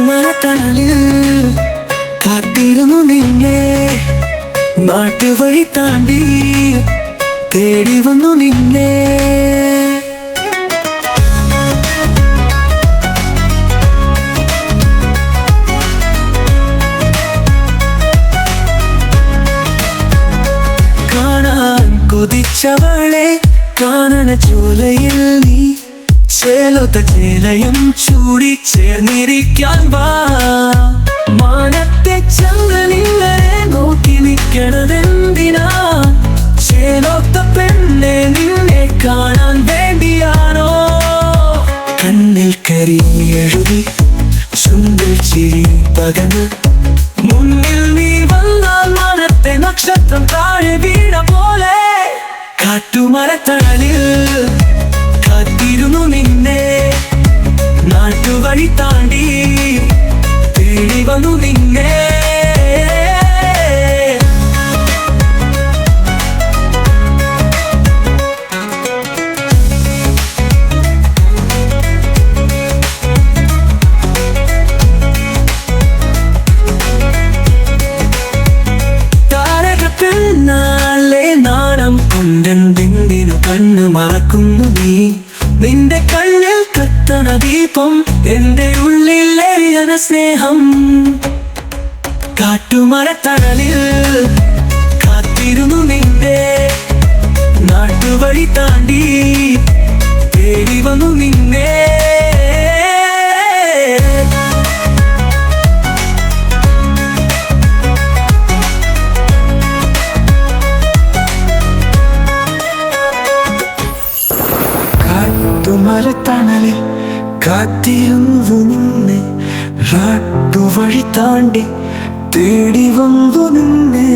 മഴത്തണലിൽ കാത്തിരുന്നു നിന്നെ നാട്ടുവഴി താണ്ടി തേടി വന്നു നിന്നെ. കൊതിച്ചവളെ കാണണ ചൂലയിൽ ചേലൊത്ത ചേലയും ചൂടി ചേർന്നിരിക്കാൻ വാ. മാനത്തെ ചന്ദ്രനിങ്ങളെ നോക്കി നിൽക്കണതെന്തിനാ? ചേലൊത്ത പെണ്ണെ നിന്നെ കാണാൻ വേണ്ടിയാണോ? കണ്ണിൽ കരി എഴുതി ചുണ്ടിൽ ചിരി പകന്ന്. മുന്നിൽ നീ വന്നാൽ മനത്തെ നക്ഷത്രം താഴെ വീണ പോലെ. കാട്ടുമരത്തണലിൽ നാട്ടുവഴി താണ്ടി തേടി വന്നു നിന്നെ ും. കണ്ണു മറക്കുന്നു നീ. നിന്റെ കണ്ണിൽ കത്തണ ദീപം എന്റെ ഉള്ളിൽ എരിയണ സ്നേഹം. കാട്ടുമരത്തണലിൽ കാത്തിരുന്നു നിന്റെ നാട്ടുവഴി താണ്ടി തേടി വന്നു നിന്നെ. കാട്ടുമരത്തണലിൽ കാത്തിരുന്നു നിന്നെ നാട്ടുവഴി താണ്ടി തേടി വന്നു നിന്നെ